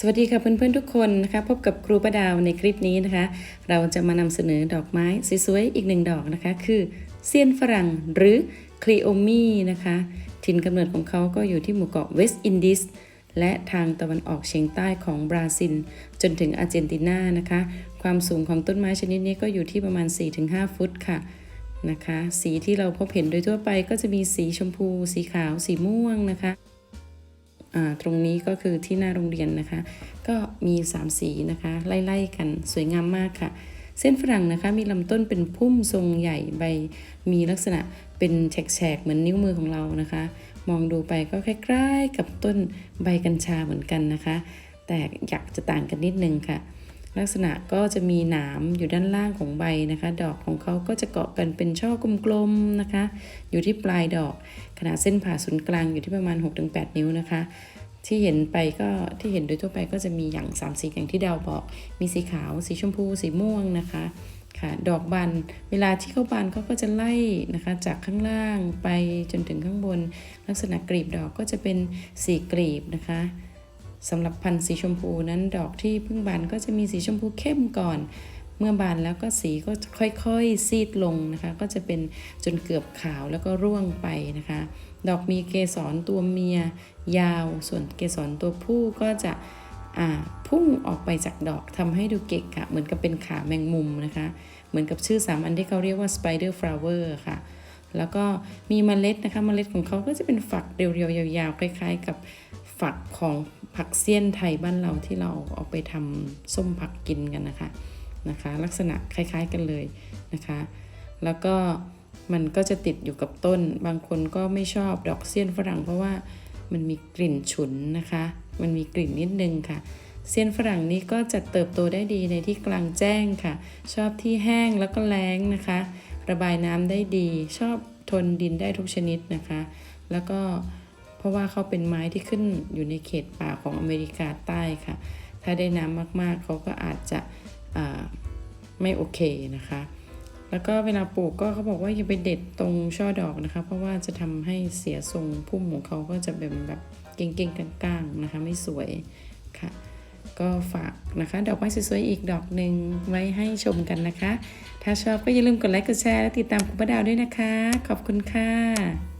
สวัสดีค่ะเพื่อนๆทุกคนนะคะพบกับครูประดาวในคลิปนี้นะคะ เราจะมานำเสนอดอกไม้สวยๆอีกหนึ่งดอกนะคะ คือเซียนฝรั่งหรือคลีโอมีนะคะ ถิ่นกำเนิดของเขาก็อยู่ที่หมู่เกาะเวสต์อินดิสและทางตะวันออกเฉียงใต้ของบราซิล จนถึงอาร์เจนตินานะคะ ความสูงของต้นไม้ชนิดนี้ก็อยู่ที่ประมาณ 4-5 ฟุตค่ะนะคะ สีที่เราพบเห็นโดยทั่วไปก็จะมีสีชมพู สีขาว สีม่วงนะคะ ตรงนี้ก็คือที่หน้าโรงเรียนนะคะ ก็มี 3 สีนะคะ ไล่ๆกันสวยงามมากค่ะ เส้นฝรั่งนะคะมีลำต้นเป็นพุ่มทรงใหญ่ใบ มีลักษณะเป็นแฉกๆเหมือนนิ้วมือของเรานะคะ มองดูไปก็คล้ายๆ กับต้นใบกัญชาเหมือนกันนะคะ แต่อยากจะต่างกันนิดนึงค่ะ ลักษณะก็จะมีหนามอยู่ด้านล่างของใบนะคะ ดอกของเขาก็จะเกาะกันเป็นช่อกลมๆนะคะ อยู่ที่ปลายดอก ขนาดเส้นผ่าศูนย์กลางอยู่ที่ประมาณ 6-8 นิ้วนะคะ ที่เห็นไปก็ที่เห็นโดยทั่วไปก็จะมีอย่างสามสีอย่างที่ดาวบอก มีสีขาว สีชมพู สีม่วงนะคะค่ะดอกบานเวลาที่เขาบานเขาก็จะไล่นะคะจากข้างล่างไปจนถึงข้างบน ลักษณะกลีบดอกก็จะเป็นสีกลีบนะคะ สำหรับพันธุ์สีชมพูนั้นดอกที่เพิ่งบานก็จะมีสีชมพูเข้มก่อน เมื่อบานแล้วก็สีก็ค่อยๆ ซีดลงนะคะ ก็จะเป็นจนเกือบขาวแล้วก็ร่วงไปนะคะ ดอกมีเกสรตัวเมีย ยาว ส่วนเกสรตัวผู้ก็จะพุ่งออกไปจากดอกทำให้ดูเกะกะเหมือนกับเป็นขาแมงมุมนะคะ เหมือนกับชื่อสามอันที่เขาเรียกว่า spider flower ค่ะ แล้วก็มีเมล็ดนะคะเมล็ดของเขาก็จะเป็นฝักเรียวๆยาวๆคล้ายๆ กับฝักของ ผักเสี้ยนไทยบ้านเราที่เราเอาไปทำส้มผักกินกันนะคะนะคะ ลักษณะคล้ายๆกันเลยนะคะ แล้วก็มันก็จะติดอยู่กับต้น บางคนก็ไม่ชอบดอกเซียนฝรั่ง เพราะว่ามันมีกลิ่นฉุนนะคะ มันมีกลิ่นนิดนึงค่ะเซียนฝรั่งนี้ก็จะเติบโตได้ดีในที่กลางแจ้งค่ะ ชอบที่แห้งแล้วก็แล้งนะคะ ระบายน้ำได้ดี ชอบทนดินได้ทุกชนิดนะคะ แล้วก็ เพราะว่าเขาเป็นไม้ที่ขึ้นอยู่ในเขตป่าของอเมริกาใต้ค่ะ ถ้าได้น้ำมากๆ เขาก็อาจจะไม่โอเคนะคะ แล้วก็เวลาปลูกก็เขาบอกว่าอย่าไปเด็ดตรงช่อดอกนะคะ เพราะว่าจะทำให้เสียทรงพุ่มของเขาก็จะเป็นแบบเก่งๆก้างๆนะคะ ไม่สวยค่ะ ก็ฝากนะคะ ดอกไม้สวยๆอีกดอกหนึ่งไว้ให้ชมกันนะคะ ถ้าชอบก็อย่าลืมกดไลค์กดแชร์และติดตามคุณป้าดาวด้วยนะคะ ขอบคุณค่ะ